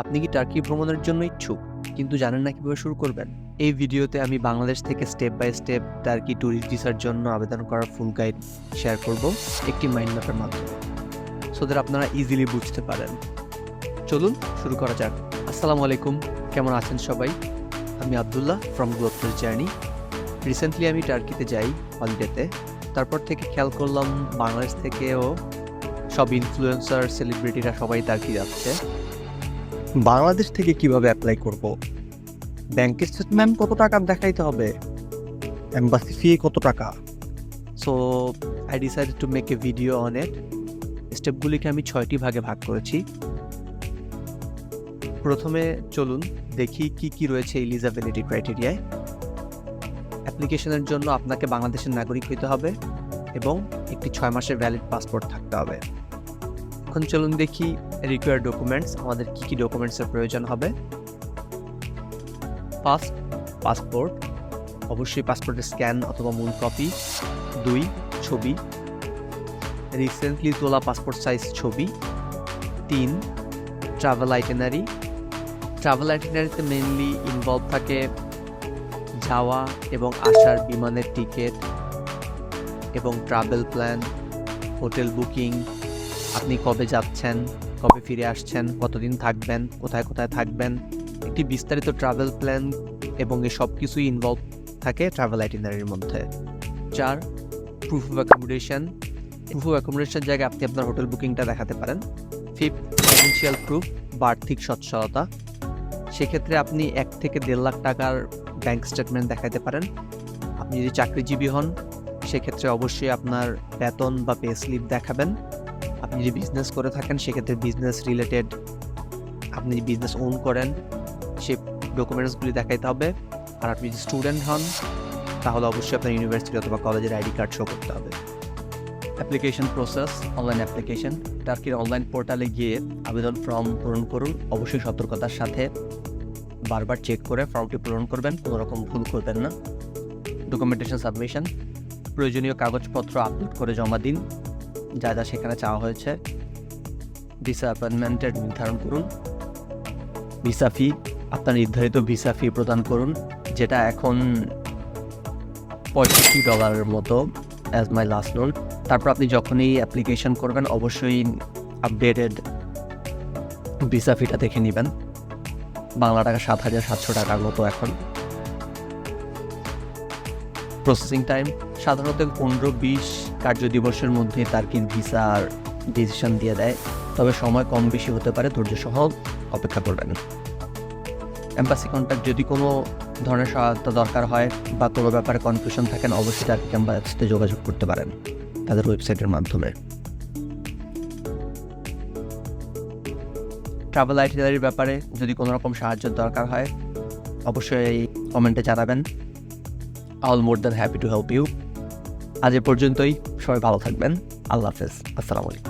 আপনি কি টার্কি ভ্রমণের জন্য ইচ্ছুক? কিন্তু জানেন না কীভাবে শুরু করবেন? এই ভিডিওতে আমি বাংলাদেশ থেকে step by step Turkey tourist ভিসার জন্য আবেদন করার ফুল গাইড শেয়ার করব একটি মাইন্ড ম্যাপের মাধ্যমে। সো দ্যাট আপনারা ইজিলি বুঝতে পারেন। চলুন শুরু করা যাক। আসসালামু আলাইকুম। কেমন আছেন সবাই? আমি Abdullah from global journey recently আমি টার্কিতে যাই হলিডেতে তারপর থেকে খেয়াল করলাম বাংলাদেশ থেকেও সব ইনফ্লুয়েন্সার সেলিব্রিটিরা সবাই টার্কি যাচ্ছে। বাংলাদেশ থেকে কীভাবে অ্যাপ্লাই করব? ব্যাংক স্টেটমেন্ট কত টাকা দেখাইতে হবে? এম্বাসি ফি কত টাকা? So I decided to make a video on it স্টেপগুলিকে আমি ছয়টি ভাগে ভাগ করেছি। প্রথমে চলুন দেখি কি কি রয়েছে এলিজাবিলিটি ক্রাইটেরিয়ায় অ্যাপ্লিকেশনের জন্য আপনাকে বাংলাদেশের নাগরিক হতে হবে এবং একটি ছয় মাসের ভ্যালিড পাসপোর্ট থাকতে হবে। এখন চলুন দেখি রিকোয়ার ডকুমেন্টস আমাদের কি কি ডকুমেন্টসের প্রয়োজন হবে। ফার্স্ট পাসপোর্ট অবশ্যই পাসপোর্টের স্ক্যান অথবা মূল কপি দুই, ছবি রিসেন্টলি তোলা পাসপোর্ট সাইজ ছবি। তিন ট্রাভেল আইটেনারি ট্রাভেল আইটেনারিতে মেনলি ইনভলভ থাকে যাওয়া এবং আসার বিমানের টিকিট এবং ট্রাভেল প্ল্যান হোটেল বুকিং আপনি কবে যাচ্ছেন? কবে ফিরে আসছেন? কতদিন থাকবেন? কোথায় কোথায় থাকবেন? একটি বিস্তারিত ট্রাভেল প্ল্যান এবং এই সব কিছুই ইনভলভ থাকে ট্রাভেল আইটিনারির মধ্যে। চার proof of accommodation proof of accommodation জায়গায় আপনি আপনার হোটেল বুকিংটা দেখাতে পারেন। ফিফথ ফাইন্যান্সিয়াল প্রুফ বা আর্থিক সচ্ছলতা। সেক্ষেত্রে আপনি এক থেকে দেড় লাখ টাকার ব্যাংক স্টেটমেন্ট দেখাতে পারেন। আপনি যদি চাকরিজীবী হন, সেক্ষেত্রে অবশ্যই আপনার বেতন বা পে স্লিপ দেখাবেন। আপনি যদি বিজনেস করে থাকেন, সেক্ষেত্রে বিজনেস রিলেটেড আপনি যদি বিজনেস ওন করেন, সে ডকুমেন্টসগুলি দেখাইতে হবে। আর আপনি যদি স্টুডেন্ট হন, তাহলে অবশ্যই আপনার ইউনিভার্সিটি অথবা কলেজের আইডি কার্ড শো করতে হবে। অ্যাপ্লিকেশন প্রসেস অনলাইন অ্যাপ্লিকেশন টার্কির অনলাইন পোর্টালে গিয়ে আবেদন ফর্ম পূরণ করুন। অবশ্যই সতর্কতার সাথে বারবার চেক করে ফর্মটি পূরণ করবেন, কোনো রকম ভুল করবেন না। ডকুমেন্টেশন সাবমিশন প্রয়োজনীয় কাগজপত্র আপলোড করে জমা দিন। যা যা সেখানে চাওয়া হয়েছে। ভিসা অ্যাপয়েন্টমেন্টের নির্ধারণ করুন। ভিসা ফি আপনার নির্ধারিত ভিসা ফি প্রদান করুন, যেটা এখন পঁয়ষট্টি ডলারের মতো অ্যাজ মাই লাস্ট লোন তারপর আপনি যখনই অ্যাপ্লিকেশন করবেন, অবশ্যই আপডেটেড ভিসা ফিটা দেখে নেবেন। বাংলা টাকা সাত হাজার সাতশো টাকার মতো এখন। প্রসেসিং টাইম সাধারণত পনেরো, বিশ কার্য দিবসের মধ্যে তার কি ভিসার ডিসিশন দিয়ে দেয়। তবে সময় কম বেশি হতে পারে ধৈর্য সহ অপেক্ষা করবেন। এম্বাসি কন্ট্যাক্ট যদি কোনো ধরনের সহায়তা দরকার হয় বা কোনো ব্যাপারে কনফিউশন থাকেন, অবশ্যই তার এম্বাসিতে যোগাযোগ করতে পারেন তাদের ওয়েবসাইটের মাধ্যমে। ট্রাভেল আইটিনারির ব্যাপারে যদি কোনো রকম সাহায্যের দরকার হয়, অবশ্যই কমেন্টে জানাবেন। All more than happy to help you. আজ এ পর্যন্তই। সবাই ভালো থাকবেন। আল্লাহ হাফেজ। আসসালামু আলাইকুম।